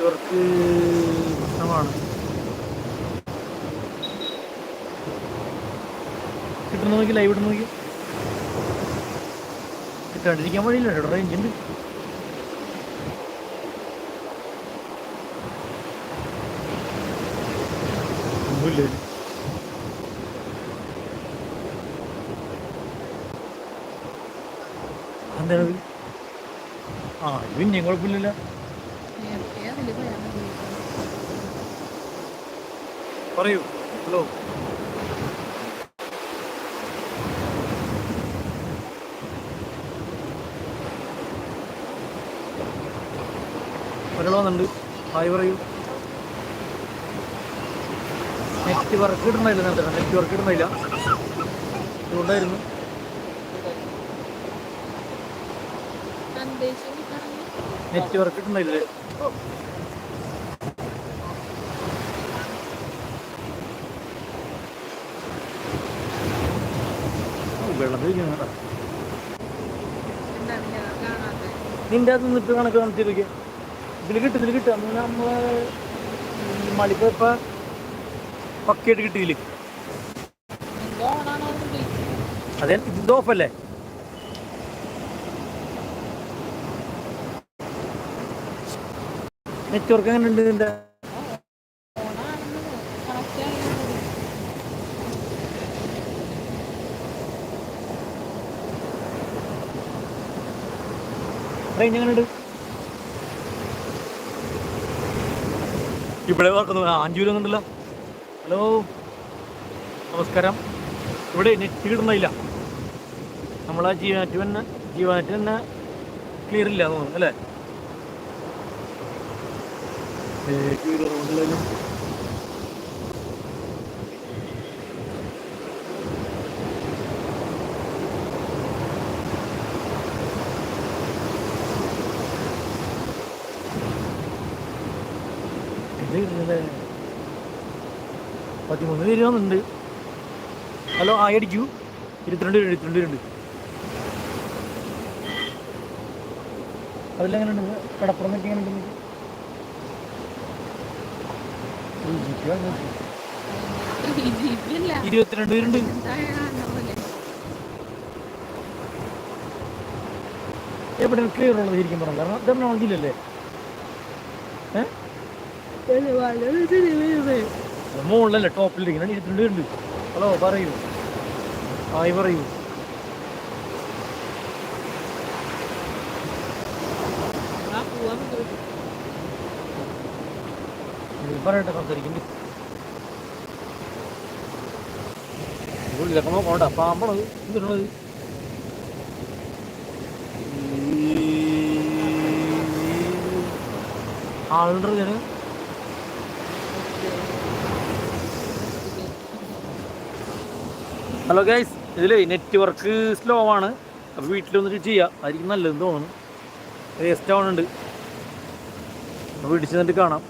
Network പ്രശ്നമാണ് കിട്ടുന്ന നോക്കി ലൈവ് ഇട്ട് നോക്കി. കിട്ടാണ്ടിരിക്കാൻ വഴിയില്ല ഇവിടെ റേഞ്ച് ഉണ്ട്. ആ ഇത് പിന്നെയും കുഴപ്പമില്ലല്ലോ. പറയൂ. ഹലോ. ഒരാൾ വന്നിട്ടുണ്ട്. ഹായ് പറയൂ. നെറ്റ് വർക്ക് ഇടുന്നില്ല നേരത്തെ. നെറ്റ് വർക്ക് ഇടുന്നില്ല. അതുകൊണ്ടായിരുന്നു സന്ദേശം കിട്ടുന്നില്ല നിന്റെ അത് നിപ്പ് കണക്ക് കാണിച്ചിരിക്കുക ഇതിൽ കിട്ടും ഇതിൽ കിട്ടും. അന്ന് നമ്മളെ മളിപ്പ പക്കയായിട്ട് കിട്ടിയില്ല? അതെ ഇത് ഓഫല്ലേ നെറ്റ്വർക്ക് എങ്ങനെ ഉണ്ട് ഇതിന്റെ റേഞ്ച് എങ്ങനെ ഉണ്ട് ഇവിടെ വർക്കുന്നു അഞ്ചു വരുന്നുണ്ടല്ലോ ഹലോ? നമസ്കാരം. ഇവിടെ നെറ്റ് കിട്ടുന്നില്ല. നമ്മളാ ജീവനെറ്റ് തന്നെ ജീവനെറ്റ് തന്നെ ക്ലിയർ ഇല്ല തോന്നുന്നു അല്ലേ? പതിമൂന്ന് പേര് വന്നിട്ടുണ്ട്. ഹലോ ആ അടിക്കൂ. ഇരുപത്തിരണ്ട് പേര് ഇരുപത്തിരണ്ട് പേരുണ്ട്. അതിലെങ്ങനെ ഉണ്ട് കടപ്പുറം നിൽക്കി എങ്ങനെ ഉണ്ട് ഉം, ജിപി ആണ്. ഇതില്ല ഇരുപത്തിരണ്ട് പേരുണ്ട് എവിടെ ക്ലിയർ ഉള്ളത് ഇരിക്കും പറഞ്ഞു? കാരണം ജില്ലല്ലേ ഏഹ് മുകളിലല്ലേ ടോപ്പിലിരിക്കുന്ന ഇരുപത്തിരണ്ട് പേരുണ്ട് ഹലോ പറയൂ. ആയി പറയൂ. ഇത് സംസാരിക്കുന്നു നോക്കണ്ട പാമ്പണത് ആളുണ്ട് ഞാൻ ഹലോ ഗൈസ് ഇതിലേ നെറ്റ്വർക്ക് സ്ലോ ആണ്. അപ്പോൾ വീട്ടിൽ വന്നിട്ട് ചെയ്യാം. ആയിരിക്കും നല്ലതെന്ന് തോന്നുന്നു. വേസ്റ്റ് ആവുന്നുണ്ട് അപ്പോൾ ചെന്നിട്ട് കാണാം.